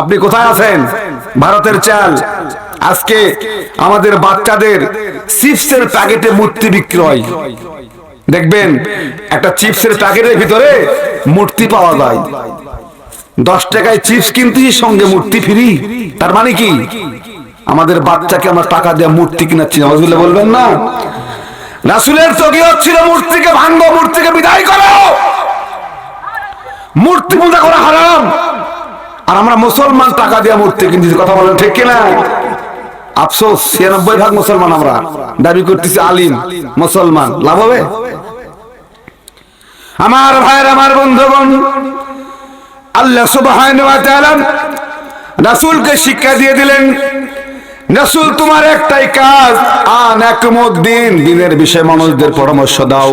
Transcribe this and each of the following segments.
আপনি কোথায় আছেন? ভারতের চাল। আজকে আমাদের বাচ্চাদের চিপসের প্যাকেটে মূর্তি বিক্রয়। দেখবেন, একটা চিপসের প্যাকেটের ভিতরে মূর্তি পাওয়া যায়। দশ টাকায় চিপস কিনতে সঙ্গে মূর্তি ফ্রি। তার মানে কি? আমাদের বাচ্চাকে আমরা টাকা দিয়ে মূর্তি কিনাচ্ছি নজরুল্লাহ বলবেন না? রাসুলের তকি হচ্ছিল মূর্তিকে ভাঙ্গো মূর্তিকে বিদায় করো। মূর্তি পূজা করা হারাম। আমরা মুসলমান টাকা দিয়ে মূর্তি কিনতেছি কথা বলেন ঠিক কিনা? আফসোস, ছিয়ানব্বই ভাগ মুসলমান আমরা। দাবি করতেছি আলিম, মুসলমান। লাভ হবে? আমার ভাইয়ের, আমার বন্ধুগণ, আল্লাহ তাআলা রাসূলকে শিক্ষা দিয়ে দিলেন, রাসূল তোমার একটাই কাজ, আন দিন, দিনের বিষয়ে মানুষদের পরামর্শ দাও।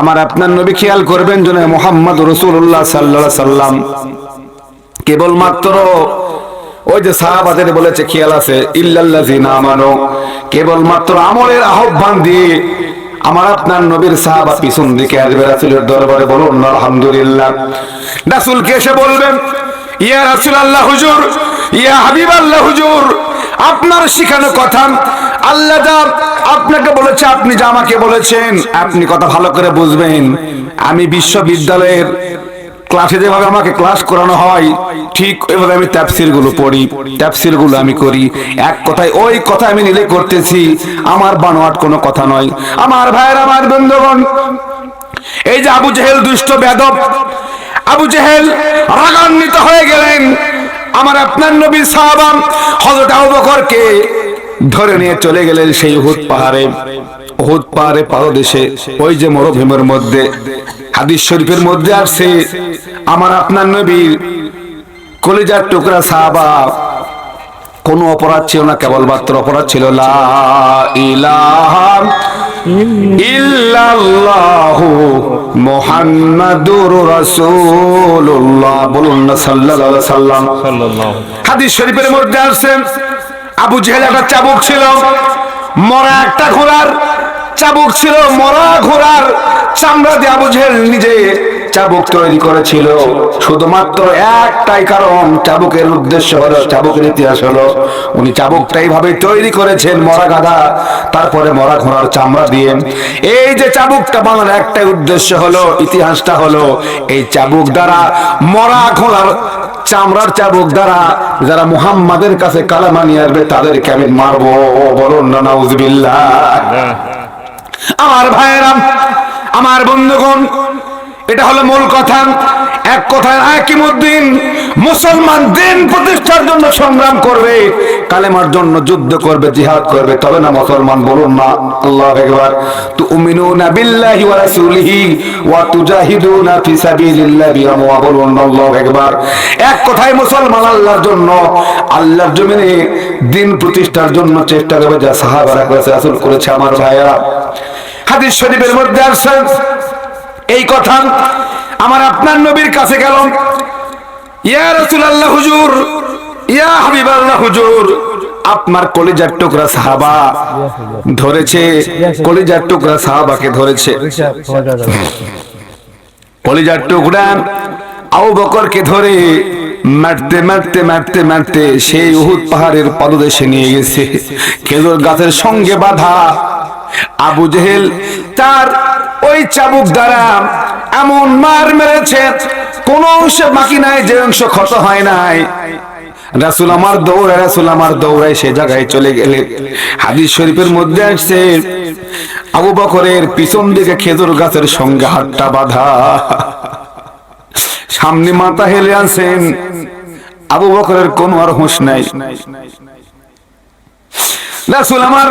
আমার আপনার নবী খেয়াল করবেন যেন মোহাম্মদ রসুল্লাহ আলাইহি সাল্লাম। কেবলমাত্র ওই যে সাহাবাদের বলেছে, খেয়াল আছে, ইল্লাল্লাযিনা আমানু কেবলমাত্র আমলের আহ্বান দিয়ে আমার আপনার নবীর সাহাবা পিছন দিকে আসবে রাসূলের দরবারে বলুন, আলহামদুলিল্লাহ। রাসূলকে এসে বলবেন, ইয়া রাসূলুল্লাহ হুজুর, ইয়া হাবিবাল্লাহ হুজুর, আপনার শিখানো কথা, আল্লাহ যা আপনাকে বলেছে, আপনি যা আমাকে বলেছেন, আপনি কথা ভালো করে বুঝবেন। আমি বিশ্ববিদ্যালয়ের ক্লাসে যেভাবে আমাকে ক্লাস করানো হয় ঠিক ওইভাবে আমি ট্যাপসিরগুলো পড়ি ট্যাপসিরগুলো আমি করি। এক কথায় ওই কথা আমি নিলে করতেছি, আমার বানোয়াট কোনো কথা নয়। আমার ভাইয়ের, আমার বন্ধুগণ, এই যে আবু জেহেল দুষ্ট বেদব আবু জেহেল রাগান্বিত হয়ে গেলেন। আমার আপনার নবী সাহাবাম হযরত আবু বকরকে ধরে নিয়ে চলে গেলেন সেই উহুদ পাহাড়ে। উহুদ পাহাড়ে পাদদেশে ওই যে মরুভূমির মধ্যে, হাদিস শরীফের মধ্যে আসছে আমার আপনার নবীর কলিজার টুকরা সাহাবা, কোনো অপরাধ ছিল না, কেবলমাত্র অপরাধ ছিল, লা বলুন না শরীফের মধ্যে আসছে, আবু জেহেল একটা চাবুক ছিল, মরা একটা ঘোড়ার চাবুক ছিল, মরা ঘোড়ার চামড়া দিয়ে আবু জেহেল নিজে চাবুক তৈরি করেছিল। শুধুমাত্র একটাই কারণ চাবুকের উদ্দেশ্য হলো চাবুকের ইতিহাস হলো উনি চাবুকটা এইভাবে তৈরি করেছেন মরা গাধা তারপরে মরা ঘোড়ার চামড়া দিয়ে। এই যে চাবুকটা বানানোর একটাই উদ্দেশ্য হলো ইতিহাসটা হলো এই চাবুক দ্বারা মরা ঘোড়ার চামড়ার চাবুক দ্বারা যারা মুহাম্মাদের কাছে কালামা নিয়ে আসবে তাদেরকে আমি মারবো বলুন না নাউজুবিল্লাহ। আমার ভাইয়েরা আমার বন্ধুগণ এটা হলো মূল কথা। এক কথায় হাকিমউদ্দিন মুসলমান দিন প্রতিষ্ঠার জন্য সংগ্রাম করবে, কালেমার জন্য যুদ্ধ করবে, জিহাদ করবে। তবে না মুসলমান, বলুন না। আল্লাহ একবার তুমিনুনা বিল্লাহি ওয়া রাসূলিহি ওয়া তুজাহিদুনা ফি সাবিলিল্লাহি বিআমওয়া বলুন আল্লাহু একবার এক কথায় মুসলমান আল্লাহর জন্য, আল্লাহর জমিনে দিন প্রতিষ্ঠার জন্য চেষ্টা করবে, যা সাহাবারা করেছে রাসূল করেছে আমার ভাইয়েরা। হাদিস শরীফের মধ্যে আছে এই কথা আমার আপনার নবীর কাছে গেল। ইয়া রাসূলুল্লাহ হুজুর, ইয়া হাবিবাল্লাহ হুজুর, আপনার কলিজার টুকরা সাহাবা ধরেছে, কলিজার টুকরা সাহাবাকে ধরেছে। কলিজার টুকরা আবু বকরকে ধরে মারতে মারতে মারতে মারতে সেই উহুদ পাহাড়ের পদদেশে নিয়ে গেছে। খেজুর গাছের সঙ্গে বাধা আবু জেহেল তার ওই চাবুক দ্বারা এমন মার মেরেছে, কোন অংশ বাকি নাই, যে অংশ ক্ষত হয় নাই। রাসুল আমার দৌড়ে, রাসুল আমার দৌড়ায় সে জায়গায় চলে গেলে। হাদিস শরীফের মধ্যে আসছে, আবু বকরের পিছন দিকে খেজুর গাছের সঙ্গে হাতটা বাঁধা। সামনে মাথা হেলে আছেন আবু বকরের কোন আর হুঁশ নাই। রাসুল আমার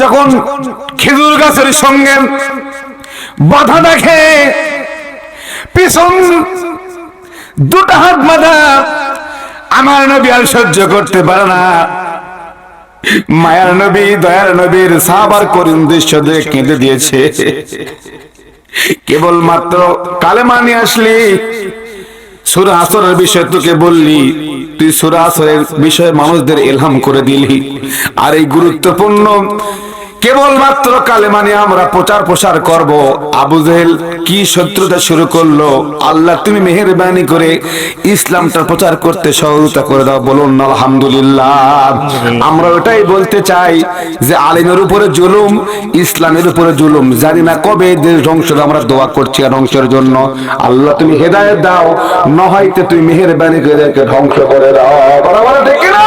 যখন খেজুর গাছের সঙ্গে বাধা দেখে, পিছন দুটা হাত বাঁধা আমার নবী আর সহ্য করতে পারে না। মায়ার নবী, দয়ার নবীর সাবার করুন দৃশ্য দেখে কেঁদে দিয়েছে। কেবলমাত্র কালেমা নিয়ে আসলি, সুরা আসরের বিষয় তোকে বললি তুই সুরা আসরের বিষয়ে মানুষদের এলহাম করে দিলি। আর এই গুরুত্বপূর্ণ কেবলমাত্র কালেমানি আমরা প্রচার প্রসার করব। আবু কি শত্রুতা শুরু করল? আল্লাহ, তুমি মেহেরবানি করে ইসলামটা প্রচার করতে সহযোগিতা করে দাও। বলুন, আলহামদুলিল্লাহ। আমরা ওটাই বলতে চাই যে আলিমের উপরে জুলুম, ইসলামের উপরে জুলুম। জানি না কবে দেশ ধ্বংস আমরা দোয়া করছি আর ধ্বংসের জন্য। আল্লাহ, তুমি হেদায়েত দাও, নয়তো তুমি মেহেরবানি করে ধ্বংস করে দাও। বরাবর ঠিক না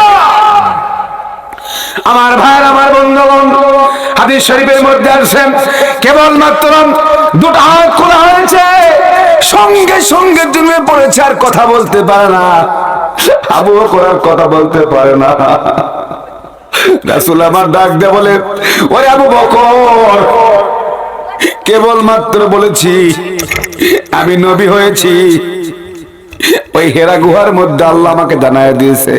আমার ভাই আমার বন্ধু বন্ধু হাদিস শরীফের মধ্যে আছেন কেবলমাত্র দুটো হাত খোলা হয়েছে, সঙ্গে সঙ্গে তুমি পড়েছে আর কথা বলতে পারে না। আবু করার কথা বলতে পারে না। রাসুল আমার ডাক দে বলে, ওরে আবু বকর, কেবলমাত্র বলেছি, আমি নবী হয়েছি ওই হেরা গুহার মধ্যে আল্লাহ আমাকে জানায় দিয়েছে,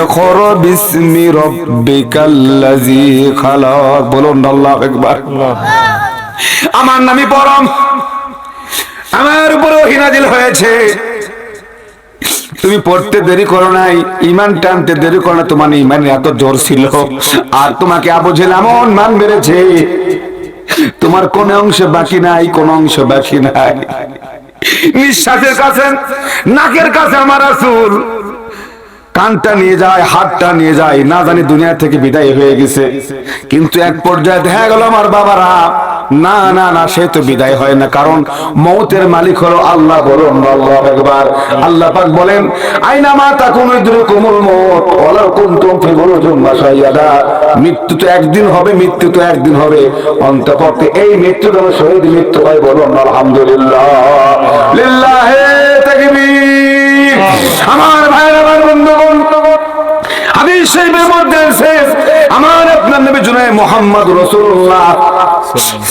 এখর বিসমি রব্বিকাল্লাজি খালাক। বলুন আল্লাহ একবার। আমার নামই পরম। আমার উপরে হিনাজিল হয়েছে। তুমি পড়তে দেরি করো নাই, ইমান টানতে দেরি করো না তোমার ইমান এত জোর ছিল। আর তোমাকে আবু জেল এমন মান মেরেছে, তোমার কোন অংশ বাকি নাই, কোন অংশ বাকি নাই। নিঃশ্বাসের কাছে, নাকের কাছে আমার আসুল কানটা নিয়ে যায়, হাতটা নিয়ে যায়, না জানি দুনিয়া থেকে বিদায় হয়ে গেছে। কিন্তু এক পর্যায়ে দেখা গেল আমার বাবারা না না না, সে তো বিদায় হয় না। কারণ মৌতের মালিক হলো আল্লাহ বলুন, আল্লাহ একবার। আল্লাহ পাক বলেন, আইনা মা তাকুন ইদরুকুমুল মউত, ওয়ালাউ কুনতুম ফি বুরুজিন মাশাইয়াদা মৃত্যু তো একদিন হবে, মৃত্যু তো একদিন হবে। অন্তপক্ষে এই মৃত্যু যেন শহীদ মৃত্যু হয় বলুন, আলহামদুলিল্লাহ। লিল্লাহে তাকবীর আমার ভাইরা আমার বন্ধুগণ হাদিস শরীফের মধ্যে আছে আমার আপনার নবী জুনাই মোহাম্মদ রসুল্লাহ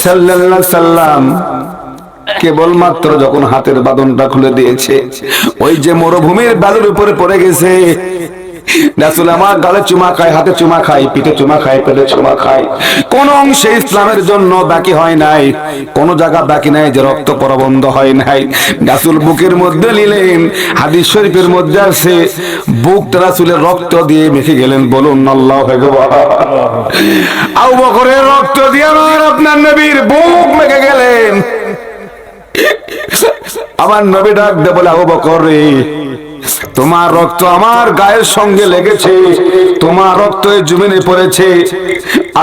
সাল্লাল্লাহু সাল্লাম কেবলমাত্র যখন হাতের বাঁধনটা খুলে দিয়েছে, ওই যে মরুভূমির বালুর উপরে পড়ে গেছে রাসূল আমার গালে চুমা খায়, হাতে চুমা খায়, পিঠে চুমা খায় চুমা খায়। কোন অংশে ইসলামের জন্য বাকি হয় নাই, কোন জায়গা বাকি নাই যে রক্ত হয় নাই। রাসূল বুকের মধ্যে নিলেন, হাদিস শরীফের মধ্যে আছে, বুকটা রাসূলের রক্ত দিয়ে মেখে গেলেন, বলুন, আল্লাহু আবু বকরের রক্ত দিয়ে আপনার নবীর বুক মেখে গেলেন। আমার নবী ডাক দে বলে, আবু তোমার রক্ত আমার গায়ের সঙ্গে লেগেছে, তোমার রক্ত এই জমিনে পড়েছে।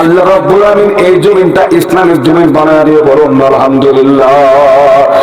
আল্লাহ রব্বুল আমিন এই জমিনটা ইসলামের জমিন বানায় দিয়ে বলুন, আলহামদুলিল্লাহ।